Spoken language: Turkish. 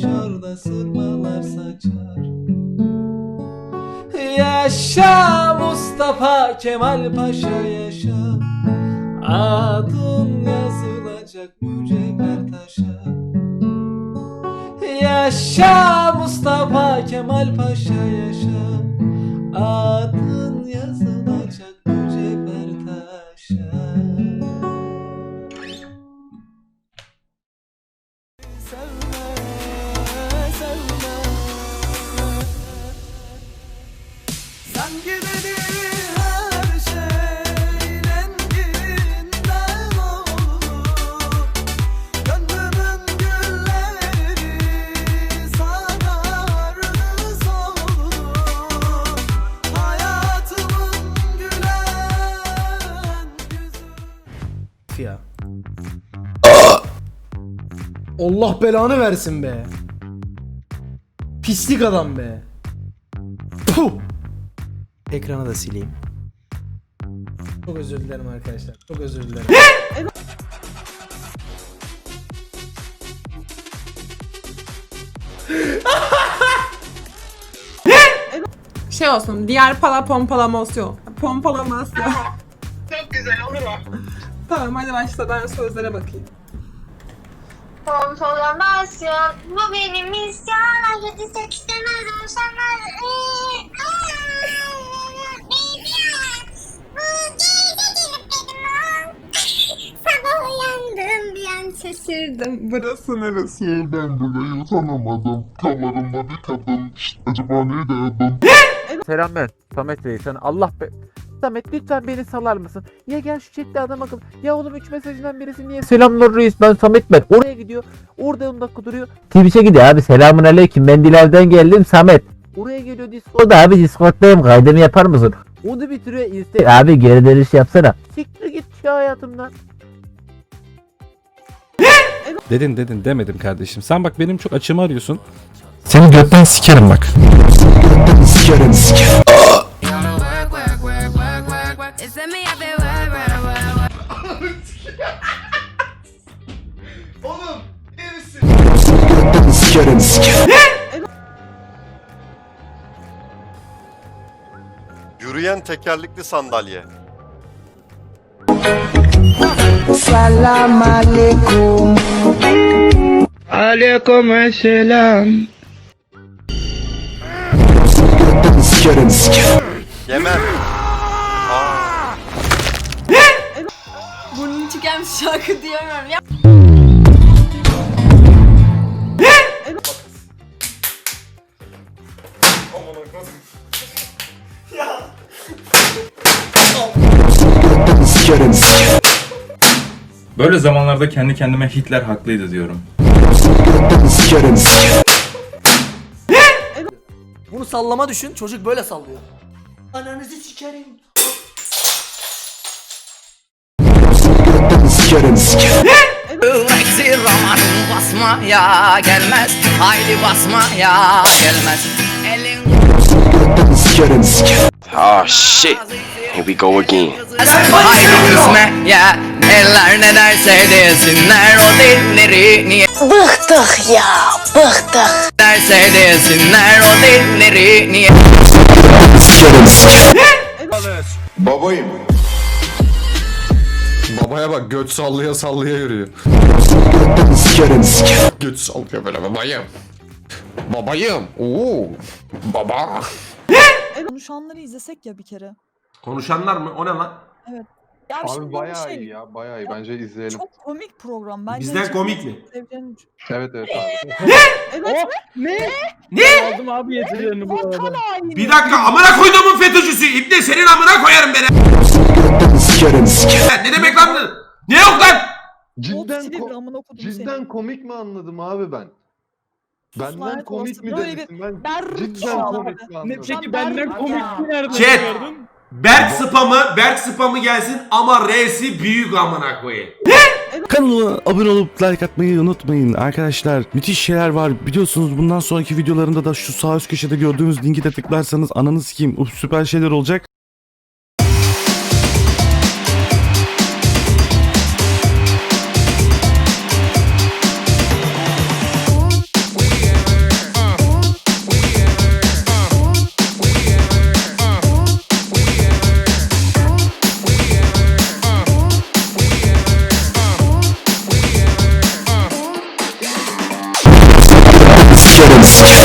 güneş orada sırmalar saçar. Yaşa Mustafa Kemal Paşa yaşa. Adın yazılacak mücevher taşa Yaşa Mustafa Kemal Paşa yaşa Allah belanı versin be. Pislik adam be. Puh. Ekranı da sileyim. Çok özür dilerim arkadaşlar. Çok özür dilerim. Şey olsun, diğer pala pompalamasyon. Pompalamasyon. Çok güzel olur o. tamam hadi başla ben sözlere bakayım. Pompalamasyon, bu benim isyan. Uyandım bir an şaşırdım. Burası neresi? Ben burayı tanımadım. Kollarımda bir kadın. Şşt, acaba neydi adım? Selam ben Samet Reis. Sen Allah be... Samet lütfen beni salar mısın? Ya gel şu chatte adam akıl. Ya oğlum 3 mesajından birisi niye? Selamlar reis ben Samet ben. Oraya gidiyor. Orada 10 dakika duruyor. Twitch'e gidiyor abi. Selamun aleyküm. Ben Dilal'den geldim Samet. Oraya geliyor Discord'da abi Discord'dayım kaydımı yapar mısın? Onu bitiriyor Insta. Abi geri dönüş yapsana. Siktir git şu hayatımdan. Dedin dedin demedim kardeşim. Sen bak benim çok açımı arıyorsun. Seni götten sikerim bak. Yürüyen tekerlekli sandalye. Yemen. Aa, Burnum tükenmiş şarkı diyemiyorum ya. Böyle zamanlarda kendi kendime Hitler haklıydı diyorum. Bunu sallama düşün çocuk böyle sallıyor Ananızı sikerim Eksi romanım basma ya gelmez. Haydi basma ya gelmez. Elin Ah shit. Here we go again. Ya eller ne derse desinler o dilleri niye Bıktık ya, bıktık. derse desinler o dilleri niye Babayım. Babaya bak göt sallaya sallaya yürüyor. Göt sallıyor böyle babayım. Babayım. Oo. Baba. Konuşanları izlesek ya bir kere. Konuşanlar mı? O ne lan? Ya Abi şimdi bayağı şey, iyi ya bayağı iyi bence izleyelim. Çok komik program. Bence Bizden hiç komik mi? seveceğini- Evet evet abi. Evet. Ne? Aldım abi yetirilerini bu arada. Bir dakika amına koyduğumun FETÖ'cüsü İbni senin amına koyarım beni Ne demek lan bu? Ne yok lan? Cidden, ko- amına okudum cidden komik mi anladım abi ben? Benden komik mi böyle demişsin ben? Berbat Cidden komik mi peki benden komik nereden Chat. Berk spamı, Berk spamı gelsin ama R'si büyük amına koyayım. Kanalıma abone olup like atmayı unutmayın arkadaşlar. Müthiş şeyler var. Biliyorsunuz bundan sonraki videolarında da şu sağ üst köşede gördüğünüz linki de tıklarsanız ananı sikeyim. Uf, süper şeyler olacak.